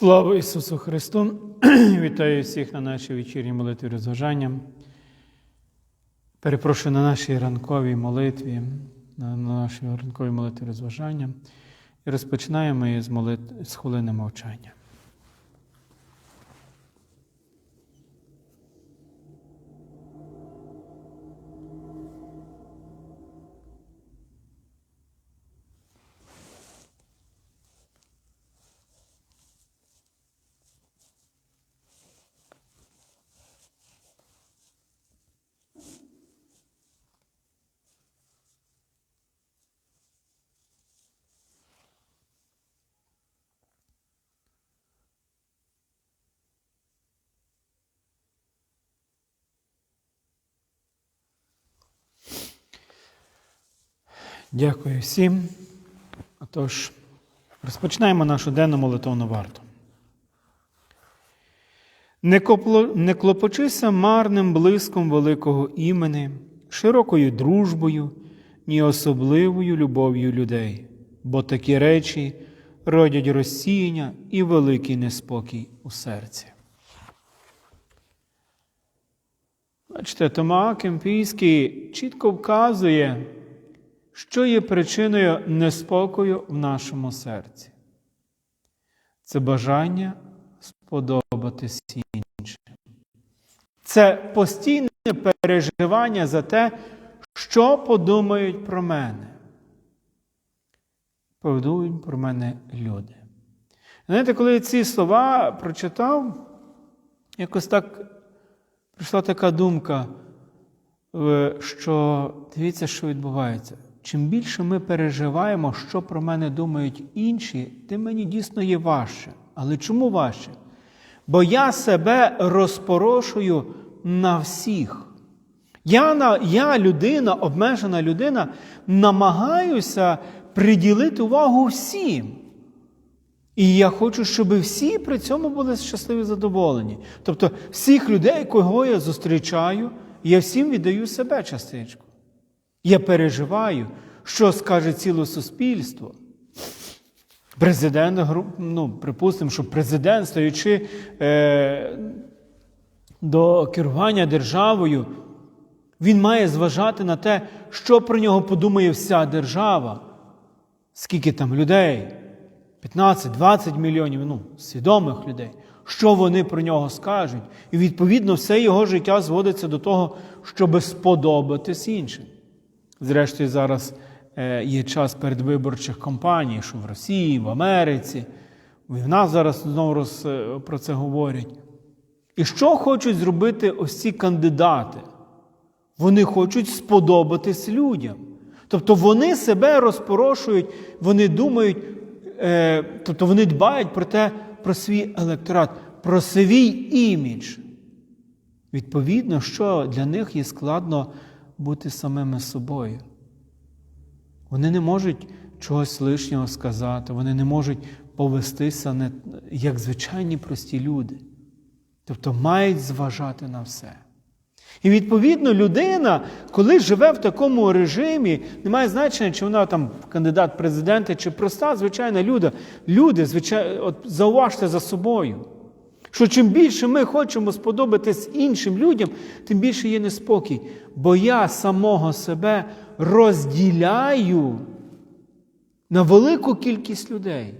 Слава Ісусу Христу! Вітаю всіх на нашій вечірній молитві розважання. Перепрошую на нашій ранковій молитві, на нашій ранковій молитві розважання. І розпочинаємо її з, молит... з хвилини мовчання. Дякую всім. Отож, розпочинаємо нашу денну молитовну варту. Не, копло... не клопочися марним блиском великого імени, широкою дружбою, ні особливою любов'ю людей, бо такі речі родять розсіяння і великий неспокій у серці. Бачите, Тома Кемпійський чітко вказує, що є причиною неспокою в нашому серці. Це бажання сподобатись іншим. Це постійне переживання за те, що подумають про мене. Подумають про мене люди. Знаєте, коли я ці слова прочитав, якось так прийшла така думка, що дивіться, що відбувається. Чим більше ми переживаємо, що про мене думають інші, тим мені дійсно є важче. Але чому важче? Бо я себе розпорошую на всіх. Я, я людина, обмежена людина, намагаюся приділити увагу всім. І я хочу, щоб всі при цьому були щасливі задоволені. Тобто, всіх людей, кого я зустрічаю, я всім віддаю себе частичку. Я переживаю, що скаже ціле суспільство. Президент, ну, припустимо, що президент, стоячи е, до керування державою, він має зважати на те, що про нього подумає вся держава. Скільки там людей? 15-20 мільйонів ну, свідомих людей. Що вони про нього скажуть? І відповідно все його життя зводиться до того, щоб сподобатись іншим. Зрештою, зараз є час передвиборчих кампаній, що в Росії, в Америці. І в нас зараз знову роз, про це говорять. І що хочуть зробити ось ці кандидати? Вони хочуть сподобатись людям. Тобто вони себе розпорошують, вони думають, е, тобто вони дбають про те, про свій електорат, про свій імідж. Відповідно, що для них є складно бути самими собою. Вони не можуть чогось лишнього сказати, вони не можуть повестися не, як звичайні прості люди. Тобто мають зважати на все. І відповідно людина, коли живе в такому режимі, не має значення, чи вона там кандидат в президенти, чи проста, звичайна люда. Люди, звичайно, от зауважте за собою. Що чим більше ми хочемо сподобатись іншим людям, тим більше є неспокій. Бо я самого себе розділяю на велику кількість людей.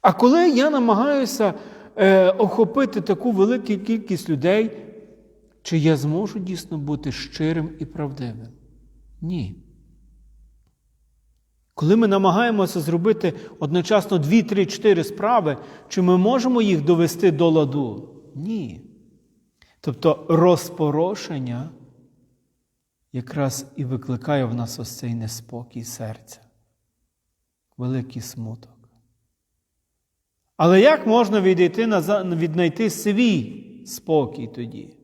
А коли я намагаюся е, охопити таку велику кількість людей, чи я зможу дійсно бути щирим і правдивим? Ні. Коли ми намагаємося зробити одночасно дві, три, чотири справи, чи ми можемо їх довести до ладу? Ні. Тобто розпорошення якраз і викликає в нас ось цей неспокій серця, великий смуток. Але як можна відійти віднайти свій спокій тоді?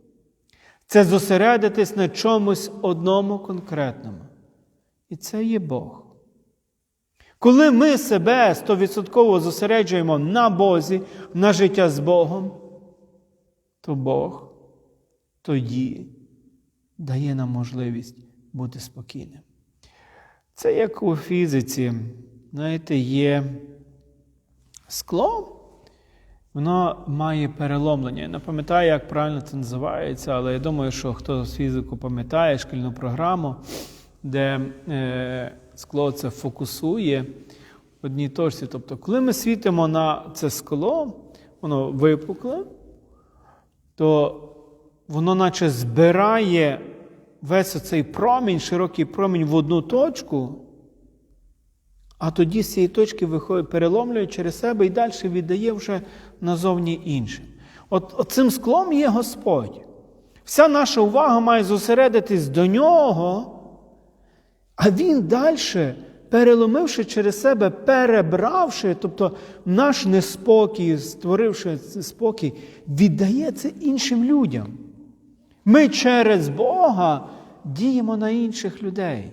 Це зосередитись на чомусь одному конкретному. І це є Бог. Коли ми себе стовідсотково зосереджуємо на Бозі, на життя з Богом, то Бог тоді дає нам можливість бути спокійним. Це як у фізиці, знаєте, є скло, воно має переломлення. Я не пам'ятаю, як правильно це називається, але я думаю, що хто з фізику пам'ятає шкільну програму, де е, скло це фокусує в одній точці. Тобто, коли ми світимо на це скло, воно випукле, то воно наче збирає весь оцей промінь, широкий промінь в одну точку, а тоді з цієї точки виходить, переломлює через себе і далі віддає вже назовні іншим. От, от цим склом є Господь. Вся наша увага має зосередитись до нього, а він далі, переломивши через себе, перебравши, тобто наш неспокій, створивши спокій, віддає це іншим людям. Ми через Бога діємо на інших людей.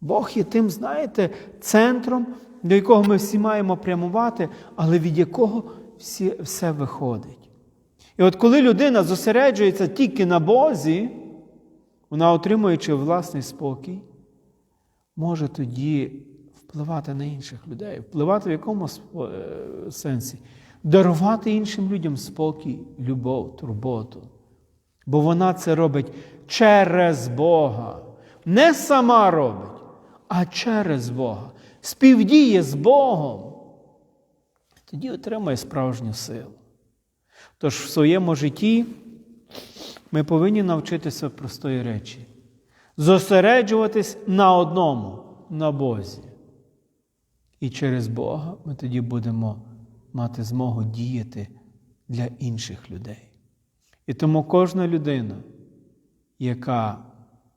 Бог є тим, знаєте, центром, до якого ми всі маємо прямувати, але від якого всі, все виходить. І от коли людина зосереджується тільки на Бозі, вона, отримуючи власний спокій, може тоді впливати на інших людей. Впливати в якому е, сенсі? Дарувати іншим людям спокій, любов, турботу. Бо вона це робить через Бога. Не сама робить, а через Бога. Співдіє з Богом. Тоді отримає справжню силу. Тож в своєму житті ми повинні навчитися простої речі. Зосереджуватись на одному, на Бозі. І через Бога ми тоді будемо мати змогу діяти для інших людей. І тому кожна людина, яка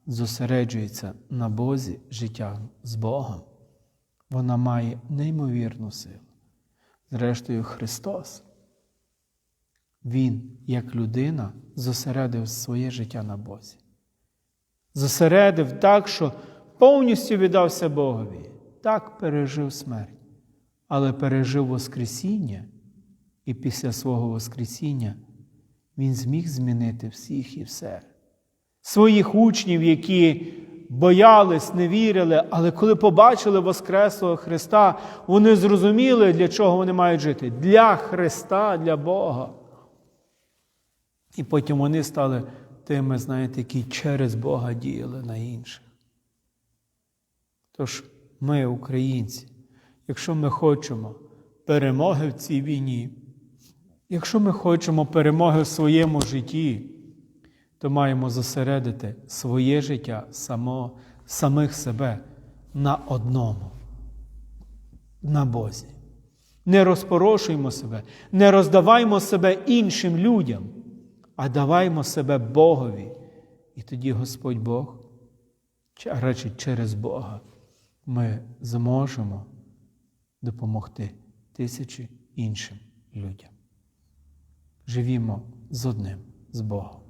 зосереджується на Бозі життя з Богом, вона має неймовірну силу. Зрештою, Христос, Він, як людина, зосередив своє життя на Бозі. Зосередив так, що повністю віддався Богові, так пережив смерть, але пережив Воскресіння, і після свого Воскресіння він зміг змінити всіх і все. Своїх учнів, які боялись, не вірили, але коли побачили Воскреслого Христа, вони зрозуміли, для чого вони мають жити. Для Христа, для Бога. І потім вони стали тими, знаєте, які через Бога діяли на інших. Тож ми, українці, якщо ми хочемо перемоги в цій війні, якщо ми хочемо перемоги в своєму житті, то маємо зосередити своє життя само, самих себе на одному, на Бозі. Не розпорошуємо себе, не роздаваймо себе іншим людям, а даваймо себе Богові. І тоді Господь Бог, чи радше через Бога, ми зможемо допомогти тисячі іншим людям. Живімо з одним, з Богом,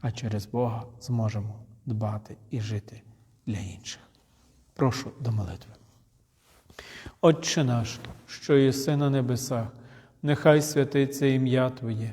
а через Бога зможемо дбати і жити для інших. Прошу до молитви. Отче наш, що єси на небесах, нехай святиться ім'я Твоє,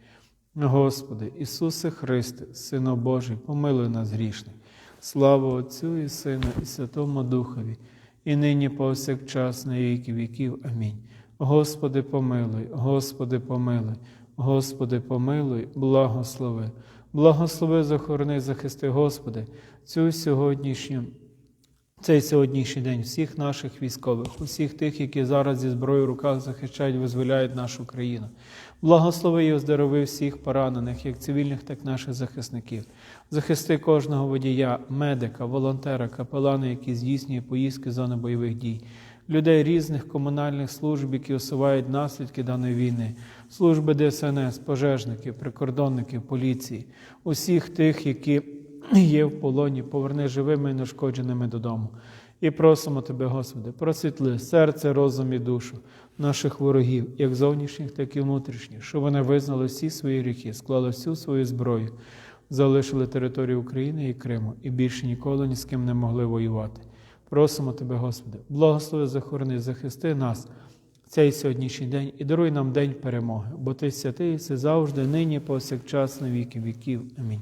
Господи, Ісусе Христе, Сину Божий, помилуй нас грішних. Слава Отцю і Сину, і Святому Духові, і нині повсякчас на віки віків. Амінь. Господи, помилуй, Господи, помилуй, Господи, помилуй, благослови. Благослови, захорони, захисти, Господи, цю сьогоднішню цей сьогоднішній день всіх наших військових, усіх тих, які зараз зі зброєю в руках захищають, визволяють нашу країну. Благослови і оздорови всіх поранених, як цивільних, так і наших захисників. Захисти кожного водія, медика, волонтера, капелана, які здійснює поїздки з зони бойових дій, людей різних комунальних служб, які усувають наслідки даної війни, служби ДСНС, пожежників, прикордонників, поліції, усіх тих, які є в полоні, поверни живими і нешкодженими додому. І просимо Тебе, Господи, просвітли серце, розум і душу наших ворогів, як зовнішніх, так і внутрішніх, щоб вони визнали всі свої гріхи, склали всю свою зброю, залишили територію України і Криму і більше ніколи ні з ким не могли воювати. Просимо Тебе, Господи, благослови, захорони, захисти нас цей сьогоднішній день і даруй нам день перемоги, бо Ти святий, все завжди, нині, повсякчас, на віки віків. Амінь.